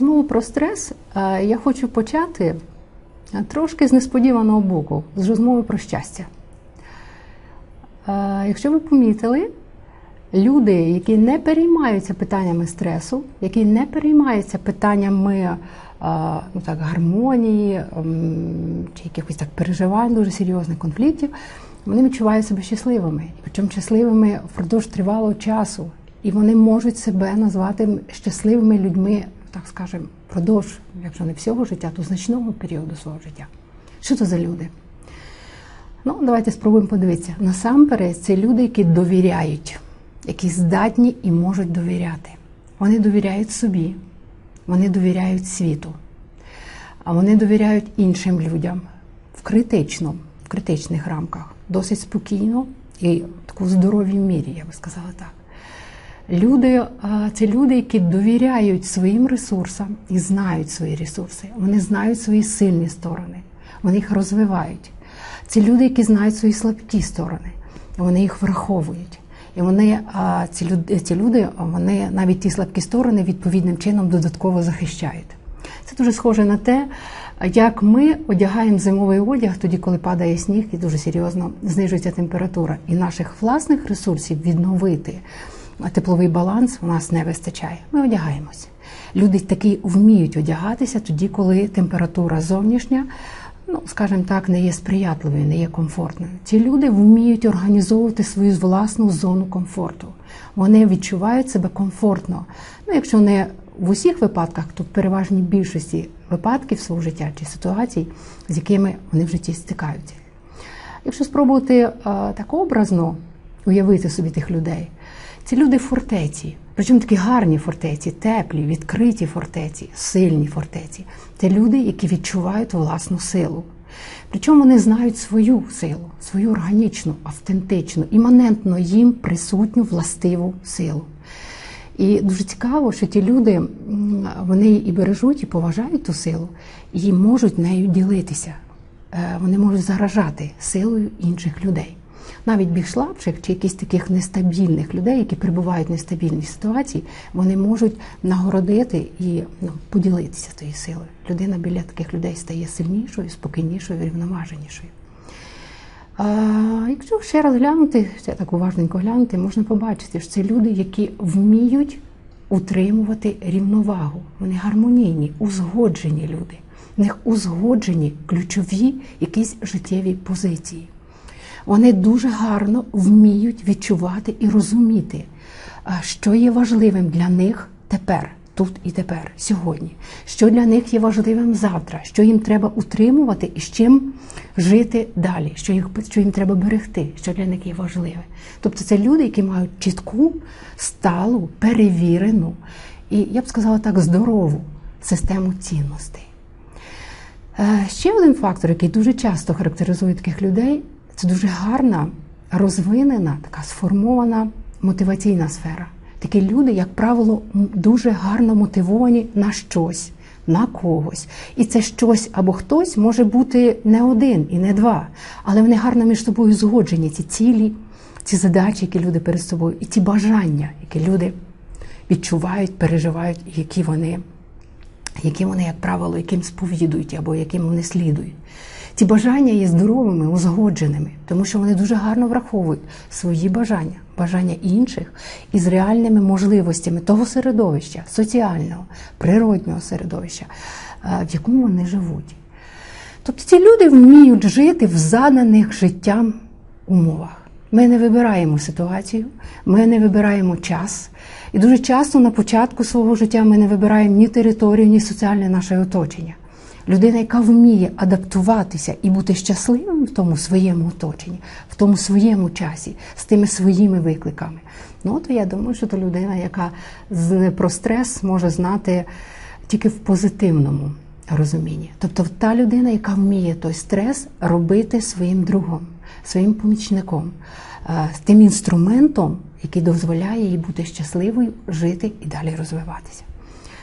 Розмову про стрес е, я хочу почати трошки з несподіваного боку, з розмови про щастя. Е, Якщо ви помітили, люди, які не переймаються питаннями стресу, які не переймаються питаннями е, ну, так, гармонії чи якихось так переживань, дуже серйозних конфліктів, вони відчувають себе щасливими. Причому щасливими впродовж тривалого часу. І вони можуть себе назвати щасливими людьми, так скажемо, впродовж, якщо не всього життя, то значного періоду свого життя. Що це за люди? Ну, давайте спробуємо подивитися. Насамперед, це люди, які довіряють, які здатні і можуть довіряти. Вони довіряють собі, вони довіряють світу, а вони довіряють іншим людям в критичному, в критичних рамках, досить спокійно і в таку здоровій мірі, я би сказала так. Люди це люди, які довіряють своїм ресурсам і знають свої ресурси. Вони знають свої сильні сторони, вони їх розвивають. Це люди, які знають свої слабкі сторони, вони їх враховують. І вони ці люди, ці люди, вони навіть ті слабкі сторони відповідним чином додатково захищають. Це дуже схоже на те, як ми одягаємо зимовий одяг тоді, коли падає сніг і дуже серйозно знижується температура, і наших власних ресурсів відновити тепловий баланс у нас не вистачає. Ми одягаємося. Люди такі вміють одягатися тоді, коли температура зовнішня, ну скажімо так, не є сприятливою, не є комфортною. Ці люди вміють організовувати свою власну зону комфорту. Вони відчувають себе комфортно. Ну, якщо не в усіх випадках, то в переважній більшості випадків свого життя чи ситуацій, з якими вони в житті стикаються. Якщо спробувати е, так образно уявити собі тих людей, ці люди фортеці, причому такі гарні фортеці, теплі, відкриті фортеці, сильні фортеці. Це люди, які відчувають власну силу. Причому вони знають свою силу, свою органічну, автентичну, іманентно їм присутню властиву силу. І дуже цікаво, що ті люди вони і бережуть, і поважають ту силу, і можуть нею ділитися. Е, Вони можуть заражати силою інших людей. Навіть більш слабших чи якісь таких нестабільних людей, які перебувають в нестабільній ситуації, вони можуть нагородити і ну, поділитися тією силою. Людина біля таких людей стає сильнішою, спокійнішою, рівноваженішою. А, якщо ще раз глянути, ще так уважненько глянути, можна побачити, що це люди, які вміють утримувати рівновагу. Вони гармонійні, узгоджені люди. В них узгоджені ключові якісь життєві позиції. Вони дуже гарно вміють відчувати і розуміти, що є важливим для них тепер, тут і тепер, сьогодні, що для них є важливим завтра, що їм треба утримувати і з чим жити далі, що їх що їм треба берегти, що для них є важливе. Тобто це люди, які мають чітку, сталу, перевірену і я б сказала так, здорову систему цінностей. Е, Ще один фактор, який дуже часто характеризує таких людей, це дуже гарна, розвинена, така сформована мотиваційна сфера. Такі люди, як правило, дуже гарно мотивовані на щось, на когось. І це щось або хтось може бути не один і не два, але вони гарно між собою згоджені, ці цілі, ці задачі, які люди перед собою, і ті бажання, які люди відчувають, переживають, які вони які вони, як правило, яким сповідують або яким вони слідують. Ці бажання є здоровими, узгодженими, тому що вони дуже гарно враховують свої бажання, бажання інших із реальними можливостями того середовища, соціального, природнього середовища, е, в якому вони живуть. Тобто ці люди вміють жити в заданих життям умовах. Ми не вибираємо ситуацію, ми не вибираємо час. І дуже часто на початку свого життя ми не вибираємо ні територію, ні соціальне наше оточення. Людина, яка вміє адаптуватися і бути щасливим в тому своєму оточенні, в тому своєму часі, з тими своїми викликами. Ну, то я думаю, що то людина, яка про стрес може знати тільки в позитивному розумінні. Тобто та людина, яка вміє той стрес робити своїм другом, своїм помічником, е, з тим інструментом, який дозволяє їй бути щасливою, жити і далі розвиватися.